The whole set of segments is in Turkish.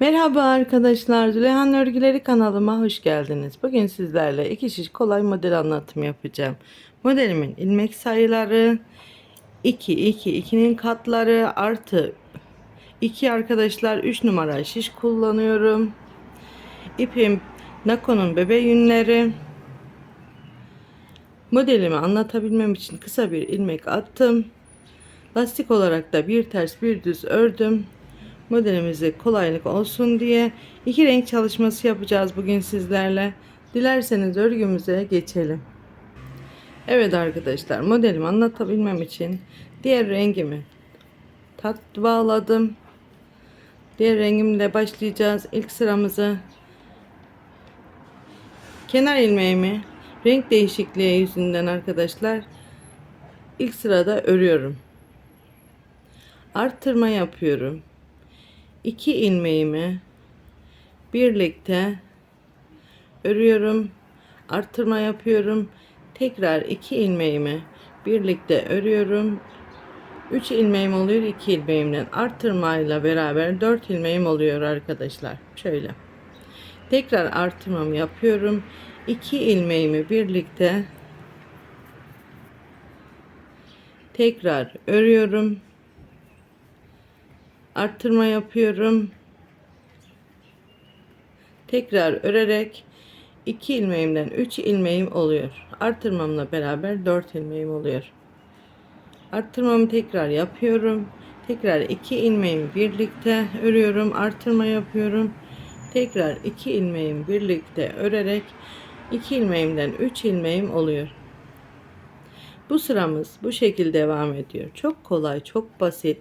Merhaba arkadaşlar, Züleyhan Örgüleri kanalıma hoş geldiniz. Bugün sizlerle iki şiş kolay model anlatımı yapacağım. Modelimin ilmek sayıları 2, 2, 2'nin katları artı 2 arkadaşlar 3 numara şiş kullanıyorum. İpim Nako'nun bebe yünleri. Modelimi anlatabilmem için kısa bir ilmek attım. Lastik olarak da bir ters bir düz ördüm. Modelimize kolaylık olsun diye iki renk çalışması yapacağız bugün sizlerle. Dilerseniz örgümüze geçelim. Evet arkadaşlar modelimi anlatabilmem için diğer rengimi tat bağladım. Diğer rengimle başlayacağız ilk sıramızı. Kenar ilmeğimi renk değişikliği yüzünden arkadaşlar ilk sırada örüyorum. Arttırma yapıyorum. 2 ilmeğimi birlikte örüyorum. Arttırma yapıyorum. Tekrar 2 ilmeğimi birlikte örüyorum. 3 ilmeğim oluyor 2 ilmeğimden arttırmayla beraber 4 ilmeğim oluyor arkadaşlar. Şöyle. Tekrar artırmamı yapıyorum. 2 ilmeğimi birlikte tekrar örüyorum arttırma yapıyorum. Tekrar örerek 2 ilmeğimden 3 ilmeğim oluyor. Arttırmamla beraber 4 ilmeğim oluyor. Arttırmamı tekrar yapıyorum. Tekrar 2 ilmeğimi birlikte örüyorum. Arttırma yapıyorum. Tekrar 2 ilmeğimi birlikte örerek 2 ilmeğimden 3 ilmeğim oluyor. Bu sıramız bu şekilde devam ediyor. Çok kolay, çok basit.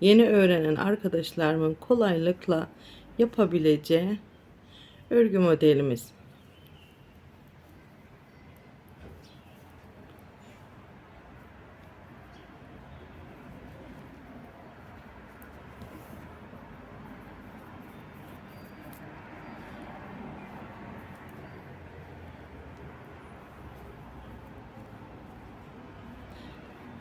Yeni öğrenen arkadaşlarımın kolaylıkla yapabileceği örgü modelimiz.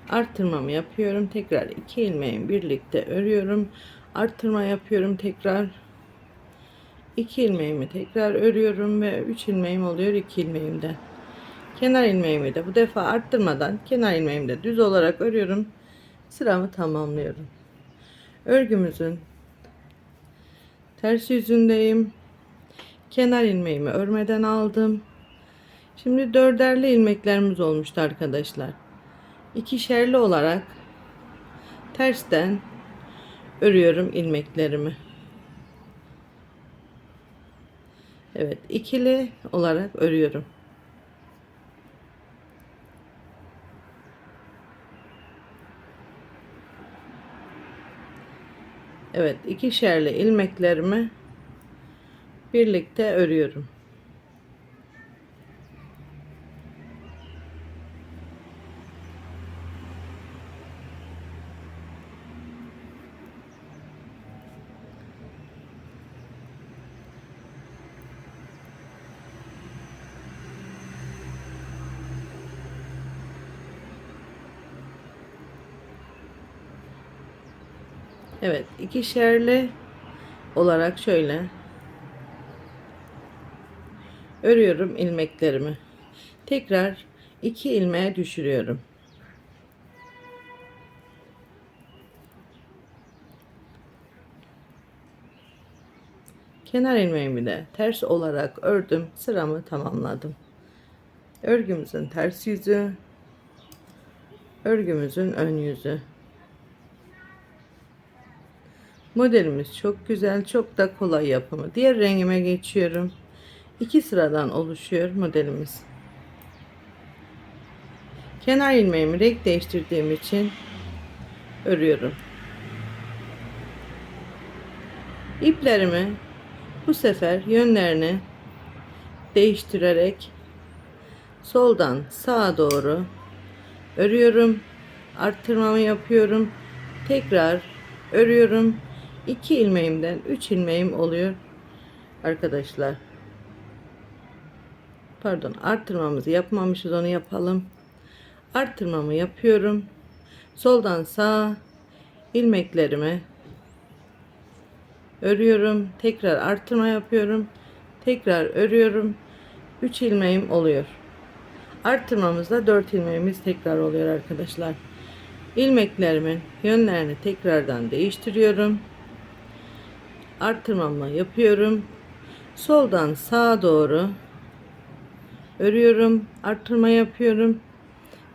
Arttırmamı yapıyorum. Tekrar iki ilmeğimi birlikte örüyorum. Arttırma yapıyorum tekrar. 2 ilmeğimi tekrar örüyorum ve 3 ilmeğim oluyor 2 ilmeğimden. Kenar ilmeğimi de bu defa arttırmadan kenar ilmeğimi düz olarak örüyorum. Sıramı tamamlıyorum. Örgümüzün ters yüzündeyim. Kenar ilmeğimi örmeden aldım. Şimdi dörderli ilmeklerimiz olmuştu arkadaşlar. İkişerli olarak tersten örüyorum ilmeklerimi. Evet, ikili olarak örüyorum. Evet, ikişerli ilmeklerimi birlikte örüyorum. Evet, ikişerli olarak şöyle örüyorum ilmeklerimi. Tekrar iki ilmeğe düşürüyorum. Kenar ilmeğimi de ters olarak ördüm. Sıramı tamamladım. Örgümüzün ters yüzü, örgümüzün ön yüzü. Modelimiz çok güzel, çok da kolay yapımı. Diğer rengime geçiyorum. İki sıradan oluşuyor modelimiz. Kenar ilmeğimi renk değiştirdiğim için örüyorum. İplerimi bu sefer yönlerini değiştirerek soldan sağa doğru örüyorum. Arttırmamı yapıyorum. Tekrar örüyorum. 2 ilmeğimden 3 ilmeğim oluyor arkadaşlar. Pardon arttırmamızı yapmamışız onu yapalım. Arttırmamı yapıyorum. Soldan sağa ilmeklerimi örüyorum, tekrar arttırma yapıyorum, tekrar örüyorum. 3 ilmeğim oluyor. Arttırmamızda 4 ilmeğimiz tekrar oluyor arkadaşlar. İlmeklerimin yönlerini tekrardan değiştiriyorum. Arttırmamı yapıyorum. Soldan sağa doğru örüyorum, arttırma yapıyorum.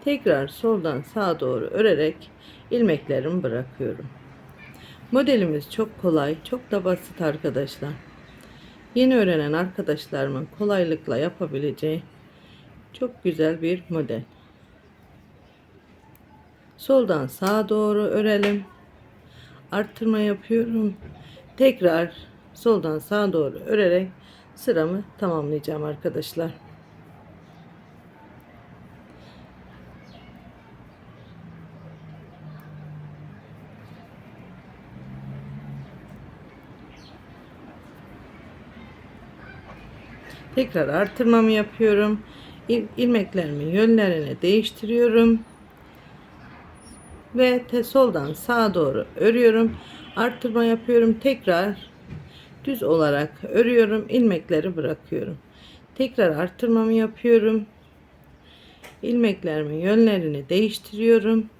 Tekrar soldan sağa doğru örerek ilmeklerimi bırakıyorum. Modelimiz çok kolay, çok da basit arkadaşlar. Yeni öğrenen arkadaşlarımın kolaylıkla yapabileceği çok güzel bir model. Soldan sağa doğru örelim. Arttırma yapıyorum. Tekrar soldan sağa doğru örerek sıramı tamamlayacağım arkadaşlar. Tekrar artırmamı yapıyorum. İl- ilmeklerimin yönlerini değiştiriyorum. Ve te soldan sağa doğru örüyorum. Arttırma yapıyorum. Tekrar düz olarak örüyorum. ilmekleri bırakıyorum. Tekrar arttırmamı yapıyorum. ilmeklerimin yönlerini değiştiriyorum.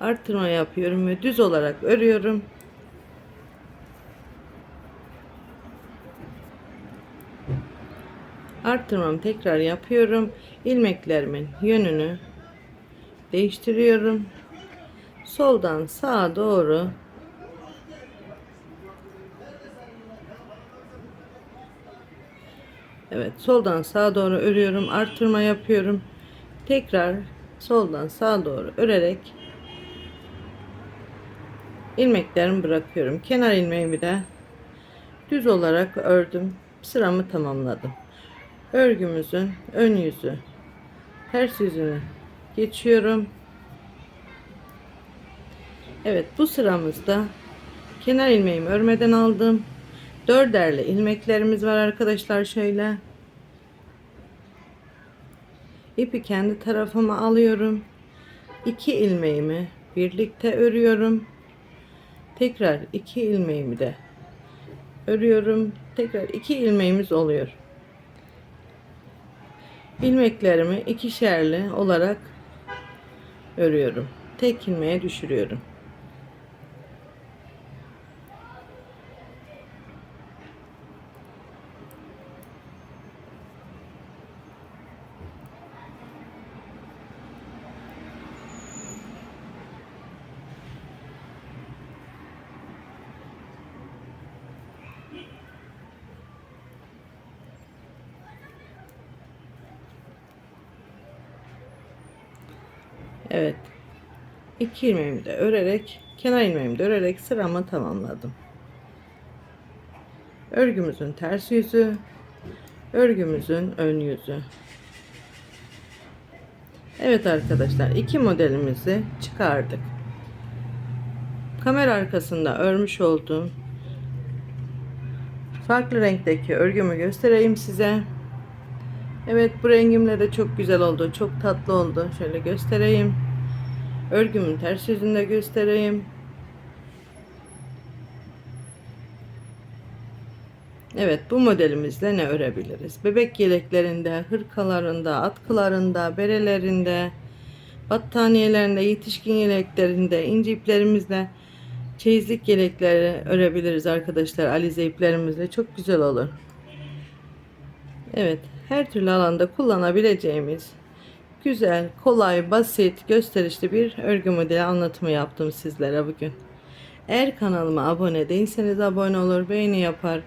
Arttırma yapıyorum ve düz olarak örüyorum. Arttırmamı tekrar yapıyorum. İlmeklerimin yönünü değiştiriyorum. Soldan sağa doğru Evet, soldan sağa doğru örüyorum. Arttırma yapıyorum. Tekrar soldan sağa doğru örerek ilmeklerimi bırakıyorum. Kenar ilmeğimi de düz olarak ördüm. Sıramı tamamladım. Örgümüzün ön yüzü ters yüzünü geçiyorum. Evet bu sıramızda kenar ilmeğimi örmeden aldım. Dörderli ilmeklerimiz var arkadaşlar şöyle. İpi kendi tarafıma alıyorum. İki ilmeğimi birlikte örüyorum. Tekrar iki ilmeğimi de örüyorum. Tekrar iki ilmeğimiz oluyor. İlmeklerimi ikişerli olarak örüyorum. Tek ilmeğe düşürüyorum. Evet. İki ilmeğimi de örerek, kenar ilmeğimi de örerek sıramı tamamladım. Örgümüzün ters yüzü, örgümüzün ön yüzü. Evet arkadaşlar, iki modelimizi çıkardık. Kamera arkasında örmüş olduğum farklı renkteki örgümü göstereyim size. Evet bu rengimle de çok güzel oldu. Çok tatlı oldu. Şöyle göstereyim. Örgümün ters yüzünü de göstereyim. Evet bu modelimizle ne örebiliriz? Bebek yeleklerinde, hırkalarında, atkılarında, berelerinde, battaniyelerinde, yetişkin yeleklerinde, ince iplerimizle çeyizlik yelekleri örebiliriz arkadaşlar. Alize iplerimizle çok güzel olur. Evet her türlü alanda kullanabileceğimiz güzel, kolay, basit, gösterişli bir örgü modeli anlatımı yaptım sizlere bugün. Eğer kanalıma abone değilseniz abone olur, beğeni yapar,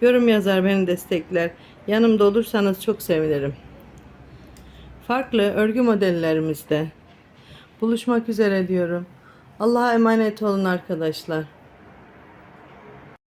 yorum yazar, beni destekler. Yanımda olursanız çok sevinirim. Farklı örgü modellerimizde buluşmak üzere diyorum. Allah'a emanet olun arkadaşlar.